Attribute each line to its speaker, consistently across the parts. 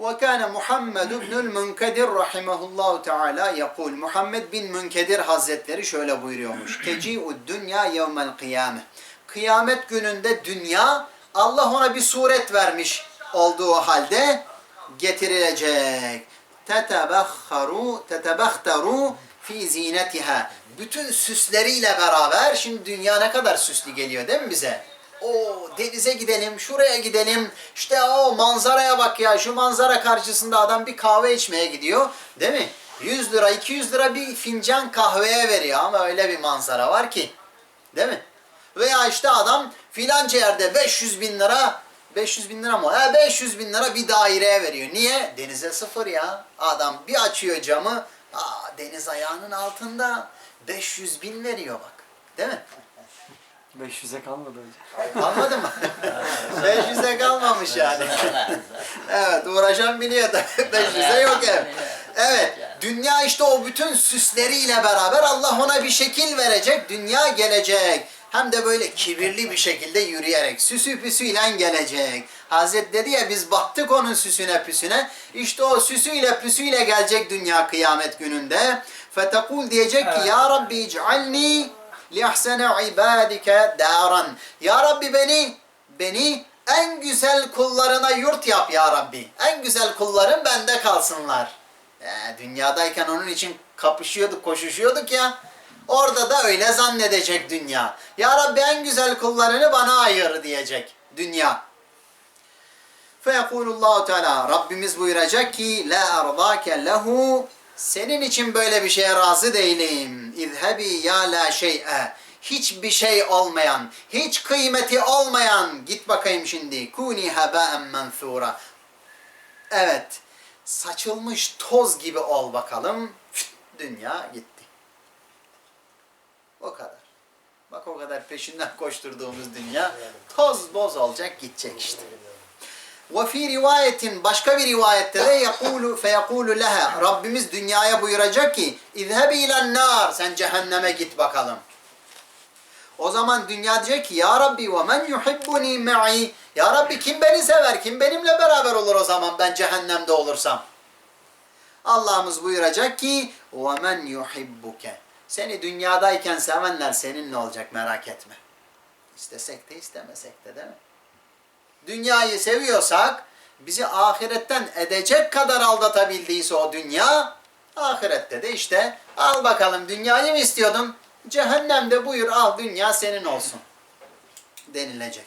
Speaker 1: وكان محمد بن المنكدر رحمه الله تعالى يقول Muhammed bin Münkedir Hazretleri şöyle buyuruyormuş. Teci'ud dünya yevmel kıyame. Kıyamet gününde dünya Allah ona bir suret vermiş olduğu halde getirilecek. Tetebahharu tetebahtaru fi zinetiha. Bütün süsleriyle beraber şimdi dünya ne kadar süslü geliyor değil mi bize? O denize gidelim, şuraya gidelim. İşte o manzaraya bak ya. Şu manzara karşısında adam bir kahve içmeye gidiyor. Değil mi? 100 lira, 200 lira bir fincan kahveye veriyor ama öyle bir manzara var ki. Değil mi? Veya işte adam filanca yerde 500 bin lira 500 bin lira mı? He 500 bin lira bir daireye veriyor. Niye? Denize sıfır ya. Adam bir açıyor camı. Aa, deniz ayağının altında. 500 bin veriyor bak. Değil mi?
Speaker 2: 500'e kalmadı hocam.
Speaker 1: Kalmadı mı? 500'e kalmamış yani. evet uğraşan biliyor da 500'e yok ev. Evet dünya işte o bütün süsleriyle beraber Allah ona bir şekil verecek. Dünya gelecek. Hem de böyle kibirli bir şekilde yürüyerek süsü püsüyle gelecek. Hazret dedi ya biz baktık onun süsüne püsüne. İşte o süsüyle püsüyle gelecek dünya kıyamet gününde. Fetekul diyecek ki ya Rabbi ic'alni lihsene ibadike daran. Ya Rabbi beni beni en güzel kullarına yurt yap ya Rabbi. En güzel kulların bende kalsınlar. Ee, dünyadayken onun için kapışıyorduk, koşuşuyorduk ya. Orada da öyle zannedecek dünya. Ya Rabbi en güzel kullarını bana ayır diyecek dünya. Feyekulullahu Teala Rabbimiz buyuracak ki la ardake lehu senin için böyle bir şeye razı değilim. İzhebi ya la şey'e hiçbir şey olmayan, hiç kıymeti olmayan git bakayım şimdi. Kuni haba'en menthura. Evet. Saçılmış toz gibi ol bakalım. Dünya gitti. O kadar. Bak o kadar peşinden koşturduğumuz dünya toz boz olacak gidecek işte. Ve fi rivayetin başka bir rivayette de yakulu feyekulu leha Rabbimiz dünyaya buyuracak ki izhebi ilen nar sen cehenneme git bakalım. O zaman dünya diyecek ki ya Rabbi ve men yuhibbuni ma'i ya Rabbi kim beni sever kim benimle beraber olur o zaman ben cehennemde olursam. Allah'ımız buyuracak ki ve men yuhibbuke seni dünyadayken sevenler seninle olacak merak etme. İstesek de istemesek de değil mi? dünyayı seviyorsak bizi ahiretten edecek kadar aldatabildiyse o dünya ahirette de işte al bakalım dünyayı mı istiyordun? Cehennemde buyur al dünya senin olsun denilecek.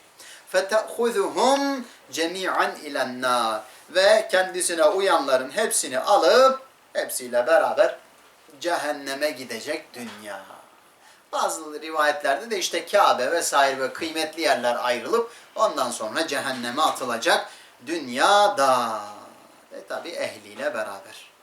Speaker 1: فَتَأْخُذُهُمْ جَمِيعًا اِلَى النَّارِ Ve kendisine uyanların hepsini alıp hepsiyle beraber cehenneme gidecek dünya. Bazı rivayetlerde de işte Kabe vesaire ve kıymetli yerler ayrılıp ondan sonra cehenneme atılacak dünyada. Ve tabi ehliyle beraber.